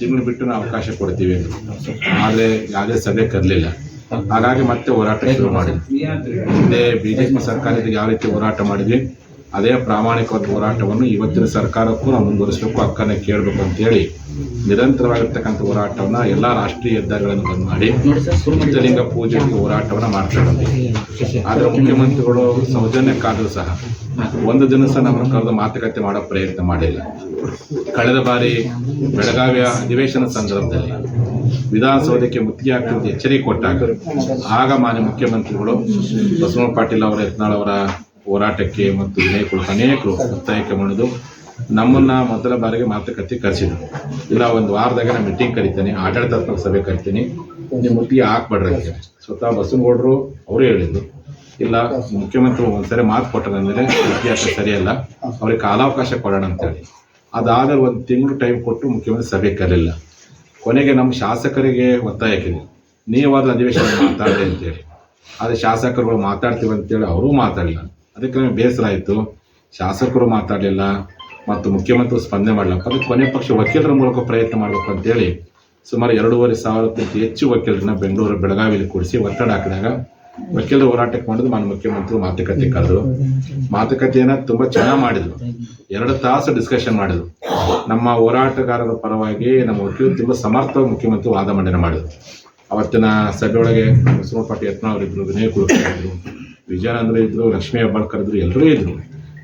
ತಿಂಗಳು ಬಿಟ್ಟು ನಾವು ಅವಕಾಶ ಕೊಡ್ತೀವಿ ಆದ್ರೆ ಆದರೆ ಯಾವುದೇ ಸಭೆ ಕರಲಿಲ್ಲ. ಹಾಗಾಗಿ ಮತ್ತೆ ಹೋರಾಟ ಶುರು ಮಾಡಿದ್ವಿ. ಹಿಂದೆ ಬಿಜೆಪಿ ಸರ್ಕಾರದಿಂದ ಯಾವ ರೀತಿ ಹೋರಾಟ ಮಾಡಿದ್ವಿ ಅದೇ ಪ್ರಾಮಾಣಿಕವಾದ ಹೋರಾಟವನ್ನು ಇವತ್ತಿನ ಸರ್ಕಾರಕ್ಕೂ ನಾವು ಮುಂದುವರಿಸಬೇಕು. ಹಕ್ಕನ್ನು ಕೇಳಬೇಕು ಅಂತೇಳಿ ನಿರಂತರವಾಗಿರ್ತಕ್ಕಂಥ ಹೋರಾಟವನ್ನ ಎಲ್ಲ ರಾಷ್ಟ್ರೀಯ ಹೆದ್ದಾರಿಗಳನ್ನು ಬಂದ್ ಮಾಡಿ ಇಷ್ಟಲಿಂಗ ಪೂಜೆಗೆ ಹೋರಾಟವನ್ನ ಮಾಡ್ತಾ ಬಂದ್ವಿ ಆದ್ರೆ ಮುಖ್ಯಮಂತ್ರಿಗಳು ಸೌಜನ್ಯಕ್ಕಾದರೂ ಸಹ ಒಂದು ದಿನ ಸಹ ನಮ್ಮನ್ನು ಕರೆದು ಮಾತುಕತೆ ಮಾಡೋ ಪ್ರಯತ್ನ ಮಾಡಿಲ್ಲ. ಕಳೆದ ಬಾರಿ ಬೆಳಗಾವಿಯ ಅಧಿವೇಶನ ಸಂದರ್ಭದಲ್ಲಿ ವಿಧಾನಸೌಧಕ್ಕೆ ಮುತ್ತಿಗೆ ಹಾಕುವಂತ ಎಚ್ಚರಿಕೆ ಕೊಟ್ಟಾಗ ಆಗ ಮಾನ್ಯ ಮುಖ್ಯಮಂತ್ರಿಗಳು ಬಸವ ಪಾಟೀಲ್ ಅವರ ಯತ್ನಾಳ್ ಅವರ ಹೋರಾಟಕ್ಕೆ ಮತ್ತು ಕುಲಕರ್ಣಿ ಅನೇಕರು ಒತ್ತಾಯಕ್ಕೆ ಮಾಡೋದು ನಮ್ಮನ್ನ ಮೊದಲ ಬಾರಿಗೆ ಮಾತುಕತೆ ಕರೆಸಿದ್ರು. ಇಲ್ಲ ಒಂದು ವಾರದಾಗ ನಾನು ಮೀಟಿಂಗ್ ಕರಿತೇನೆ ಆಡಳಿತಾತ್ಮಕ ಸಭೆ ಕರಿತೀನಿ. ನಿಮ್ಮ ಮುತ್ತಿಗೆ ಹಾಕ್ಬೇಡ್ರಿ ಅಂತ. ಸ್ವತಃ ಬಸವನಗೌಡರು ಅವರು ಹೇಳಿದ್ರು. ಇಲ್ಲ, ಮುಖ್ಯಮಂತ್ರಿ ಒಂದ್ಸರಿ ಮಾತು ಕೊಟ್ಟರ ಇತಿಹಾಸ ಸರಿಯಲ್ಲ. ಅವ್ರಿಗೆ ಕಾಲಾವಕಾಶ ಕೊಡೋಣ ಅಂತೇಳಿ ಅದಾದ್ರೆ ಒಂದು ತಿಂಗಳು ಟೈಮ್ ಕೊಟ್ಟು ಮುಖ್ಯಮಂತ್ರಿ ಸಭೆ ಕರೆಯಲಿಲ್ಲ. ಕೊನೆಗೆ ನಮ್ಮ ಶಾಸಕರಿಗೆ ಒತ್ತಾಯಕ್ಕಿದೆ ನೀವಾದ್ರೂ ಅಧಿವೇಶನ ಮಾತಾಡಿ ಅಂತೇಳಿ ಆದರೆ ಶಾಸಕರುಗಳು ಮಾತಾಡ್ತೀವಿ ಅಂತೇಳಿ ಅವರೂ ಮಾತಾಡಲಿಲ್ಲ. ಅದಕ್ಕೆ ನಮಗೆ ಬೇಸರ ಆಯಿತು. ಶಾಸಕರು ಮಾತಾಡಲಿಲ್ಲ ಮತ್ತು ಮುಖ್ಯಮಂತ್ರಿ ಸ್ಪಂದನೆ ಮಾಡಲಿಲ್ಲ. ಅದಕ್ಕೆ ಕೊನೆ ಪಕ್ಷ ವಕೀಲರ ಮೂಲಕ ಪ್ರಯತ್ನ ಮಾಡಬೇಕು ಅಂತೇಳಿ ಸುಮಾರು ಎರಡೂವರೆ ಸಾವಿರಕ್ಕಿಂತ ಹೆಚ್ಚು ವಕೀಲರನ್ನ ಬೆಂಗಳೂರು ಬೆಳಗಾವಿಯಲ್ಲಿ ಕೂಡಿಸಿ ಒತ್ತಡ ಹಾಕಿದಾಗ ವಕೀಲರ ಹೋರಾಟಕ್ಕೆ ಮಾಡಿದ್ರು ಮಾನ್ಯ ಮುಖ್ಯಮಂತ್ರಿ ಮಾತುಕತೆ ಕರೆದ್ರು ಮಾತುಕತೆಯನ್ನ ತುಂಬಾ ಚೆನ್ನಾಗಿ ಮಾಡಿದ್ರು. ಎರಡು ತಾಸು ಡಿಸ್ಕಷನ್ ಮಾಡಿದ್ರು. ನಮ್ಮ ಹೋರಾಟಗಾರರ ಪರವಾಗಿ ನಮ್ಮ ವಕೀಲರು ತುಂಬಾ ಸಮರ್ಥವಾಗಿ ಮುಖ್ಯಮಂತ್ರಿ ವಾದ ಮಂಡನೆ ಮಾಡಿದ್ರು. ಅವತ್ತಿನ ಸಭೆಯೊಳಗೆ ಪಾಟೀಲ್ ಯತ್ನ ಅವರಿದ್ರು ವಿನಯ್ ಕುಲಕರ್ಣಿ ವಿಜಯಾನಂದ್ರ ಇದ್ರು, ಲಕ್ಷ್ಮೀ ಹೆಬ್ಬಾಳ್ಕರ್ ಇದ್ರು ಎಲ್ಲರೂ ಇದ್ರು.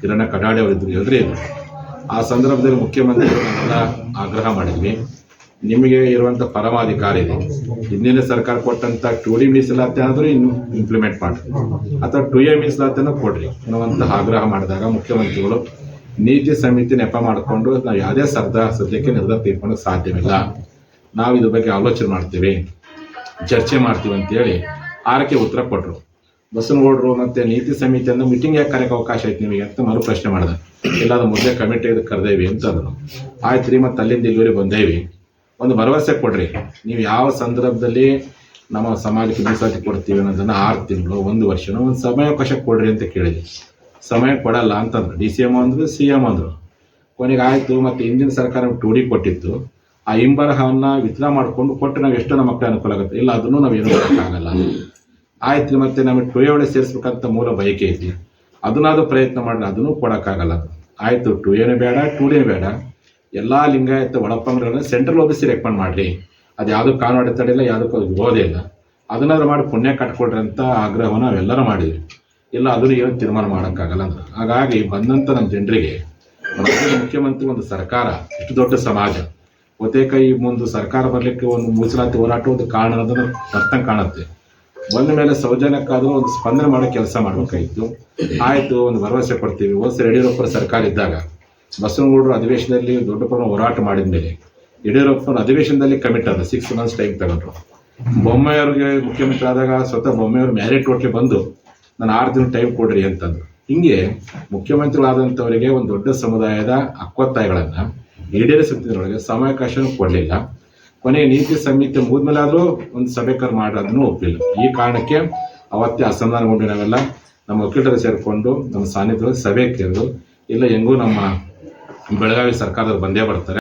ಕಿರಣ ಕಡಾಡಿ ಇದ್ರು ಎಲ್ಲರೂ ಇದ್ರು. ಆ ಸಂದರ್ಭದಲ್ಲಿ ಮುಖ್ಯಮಂತ್ರಿಗಳನ್ನ ಆಗ್ರಹ ಮಾಡಿದ್ವಿ. ನಿಮಗೆ ಇರುವಂತ ಪರಮಾಧಿಕಾರ ಇದೆ ಹಿಂದಿನ ಸರ್ಕಾರ ಕೊಟ್ಟಂತ ಟು ಡಿ ಮೀಸಲಾತಿ ಆದ್ರೂ ಇನ್ನು ಇಂಪ್ಲಿಮೆಂಟ್ ಮಾಡ್ರಿ. ಅಥವಾ ಟು ಎ ಮೀಸಲಾತಿನ ಕೊಡ್ರಿ ಅನ್ನುವಂತಹ ಆಗ್ರಹ ಮಾಡಿದಾಗ ಮುಖ್ಯಮಂತ್ರಿಗಳು ನೀತಿ ಸಮಿತಿ ನೆಪ ಮಾಡಿಕೊಂಡು ನಾವು ಯಾವುದೇ ಸರ್ದ ಸದ್ಯಕ್ಕೆ ನಿರ್ಧಾರ ತೆಗೆದುಕೊಳ್ಳೋಕೆ ಸಾಧ್ಯವಿಲ್ಲ. ನಾವು ಇದ್ರ ಬಗ್ಗೆ ಆಲೋಚನೆ ಮಾಡ್ತೀವಿ, ಚರ್ಚೆ ಮಾಡ್ತೀವಿ ಅಂತೇಳಿ ಆರಕ್ಕೆ ಉತ್ತರ ಕೊಟ್ಟರು ಬಸವನಗೌಡರು ಮತ್ತೆ ನೀತಿ ಸಮಿತಿಯನ್ನು ಮೀಟಿಂಗ್ ಯಾಕೆ ಕರೆಯಕ್ಕೆ ಅವಕಾಶ ಐತೆ ನಿಮಗೆ ಅಂತ ಮರು ಪ್ರಶ್ನೆ ಮಾಡಿದೆ. ಅದು ಮೊದಲೇ ಕಮಿಟಿ ಕರೆದೇವಿ ಅಂತಂದ್ರು ಆಯ್ತು ರೀ, ಮತ್ತೆ ಅಲ್ಲಿಂದ ಇಲ್ಲಿವರೆ ಬಂದೇವಿ ಒಂದು ಭರವಸೆ ಕೊಡ್ರಿ. ನೀವು ಯಾವ ಸಂದರ್ಭದಲ್ಲಿ ನಮ್ಮ ಸಮಾಜಕ್ಕೆ ಮೀಸಲಾತಿ ಕೊಡ್ತೀವಿ ಅನ್ನೋದನ್ನು ಆರು ತಿಂಗಳು, ಒಂದು ವರ್ಷನೋ, ಒಂದು ಸಮಯಾವಕಾಶ ಕೊಡ್ರಿ ಅಂತ ಕೇಳಿದ್ವಿ. ಸಮಯ ಕೊಡಲ್ಲ ಅಂತಂದ್ರು ಡಿ ಸಿ ಎಂ ಅಂದ್ರು, ಸಿ ಎಂ ಅಂದ್ರು. ಕೊನೆಗೆ ಆಯ್ತು, ಮತ್ತೆ ಹಿಂದಿನ ಸರ್ಕಾರ ಟೂಡಿ ಡಿ ಕೊಟ್ಟಿತ್ತು. ಆ ಹಿಂಬರಹವನ್ನ ವಿತ್ಡ್ರಾ ಮಾಡಿಕೊಂಡು ಕೊಟ್ಟು ನಾವು ಎಷ್ಟು ನಮ್ಮ ಮಕ್ಕಳ ಅನುಕೂಲ ಆಗುತ್ತೆ. ಇಲ್ಲ, ಅದನ್ನು ನಾವು ಏನು ಮಾಡೋಕ್ಕಾಗಲ್ಲ. ಆಯ್ತು ಮತ್ತೆ ನಮಗೆ ಟು ಎ ಒಳಗೆ ಸೇರಿಸ್ಬೇಕಂತ ಮೂಲ ಬಯಕೆ ಐತಿ ಅದನ್ನಾದ್ರೂ ಪ್ರಯತ್ನ ಮಾಡ್ರಿ ಅದನ್ನು ಕೊಡೋಕ್ಕಾಗಲ್ಲ. ಆಯಿತು ಟು ಎನೇ ಬೇಡ ಟು ಡೇ ಬೇಡ. ಎಲ್ಲಾ ಲಿಂಗಾಯತ ಒಳಪಂಗಡಗಳನ್ನ ಸೆಂಟ್ರಲ್ ಆಫೀಸ್ ರೆಕಮೆಂಡ್ ಮಾಡ್ರಿ. ಅದು ಯಾವುದೂ ಕಾನೂನು ಅಡೆತಡೆ ಇಲ್ಲ ಯಾವುದಕ್ಕೂ ವಿರೋಧ ಇಲ್ಲ. ಅದನ್ನಾದ್ರೂ ಮಾಡಿ ಪುಣ್ಯ ಕಟ್ಕೊಡ್ರಿ ಅಂತ ಆಗ್ರಹವನ್ನು ನಾವೆಲ್ಲರೂ ಮಾಡಿದ್ವಿ. ಇಲ್ಲ, ಅದನ್ನು ಏನು ತೀರ್ಮಾನ ಮಾಡೋಕ್ಕಾಗಲ್ಲ ಅಂದ್ರೆ. ಹಾಗಾಗಿ ಬಂದಂತ ನಮ್ಮ ಜನರಿಗೆ ಮುಖ್ಯಮಂತ್ರಿ ಒಂದು ಸರ್ಕಾರ, ಇಷ್ಟು ದೊಡ್ಡ ಸಮಾಜ. ಬಹುತೇಕ ಈ ಒಂದು ಸರ್ಕಾರ ಬರಲಿಕ್ಕೆ ಒಂದು ಮೀಸಲಾತಿ ಹೋರಾಟ ಒಂದು ಕಾರಣ ಅನ್ನೋದನ್ನ ಅರ್ಥ ಕಾಣುತ್ತೆ. ಬಂದ ಮೇಲೆ ಸೌಜನ್ಯಕ್ಕಾದ್ರೂ ಒಂದು ಸ್ಪಂದನೆ ಮಾಡೋ ಕೆಲಸ ಮಾಡ್ಬೇಕಾಗಿತ್ತು. ಆಯಿತು, ಒಂದು ಭರವಸೆ ಕೊಡ್ತೀವಿ. ಹೋದ್ಸರಿ ಯಡಿಯೂರಪ್ಪರ ಸರ್ಕಾರ ಇದ್ದಾಗ, ಬಸವನಗೌಡರು ಅಧಿವೇಶನದಲ್ಲಿ ದೊಡ್ಡ ಪ್ರಮಾಣ ಹೋರಾಟ ಮಾಡಿದ ಮೇಲೆ ಯಡಿಯೂರಪ್ಪನ ಅಧಿವೇಶನದಲ್ಲಿ ಕಮಿಟ್ ಆದ ಸಿಕ್ಸ್ ಮಂತ್ಸ್ ಟೈಮ್ ತಗೊಂಡ್ರು. ಬೊಮ್ಮೆಯವ್ರಿಗೆ ಮುಖ್ಯಮಂತ್ರಿ ಆದಾಗ ಸ್ವತಃ ಬೊಮ್ಮೆಯವ್ರು ಮ್ಯಾರೇಟ್ ಹೋಟ್ಲಿ ಬಂದು, ನಾನು ಆರು ದಿನ ಟೈಮ್ ಕೊಡ್ರಿ ಅಂತಂದ್ರು. ಹಿಂಗೆ ಮುಖ್ಯಮಂತ್ರಿಗಳಾದಂಥವರಿಗೆ ಒಂದು ದೊಡ್ಡ ಸಮುದಾಯದ ಅಕ್ಕೊತ್ತಾಯಗಳನ್ನು ಈಡೇರಿಸುತ್ತಿದ್ದರೊಳಗೆ ಸಮಯಾವಕಾಶನೂ ಕೊಡಲಿಲ್ಲ. ಕೊನೆಗೆ ನೀತಿ ಸಮಿತಿ ಮುಗಿದ್ಮೇಲೆ ಆದರೂ ಒಂದು ಸಭೆ ಕರ್ ಮಾಡೋದನ್ನು ಒಪ್ಪಿಲ್ಲ. ಈ ಕಾರಣಕ್ಕೆ ಅವತ್ತೇ ಅಸಮಾಧಾನಗೊಂಡು ನಾವೆಲ್ಲ ನಮ್ಮ ವಕೀಲರು ಸೇರಿಕೊಂಡು ನಮ್ಮ ಸಾನ್ನಿಧ್ಯದಲ್ಲಿ ಸಭೆ ಕೇಳಿದ್ರು. ಇಲ್ಲ, ಹೆಂಗೂ ನಮ್ಮ ಬೆಳಗಾವಿ ಸರ್ಕಾರದವ್ರು ಬಂದೇ ಬರ್ತಾರೆ.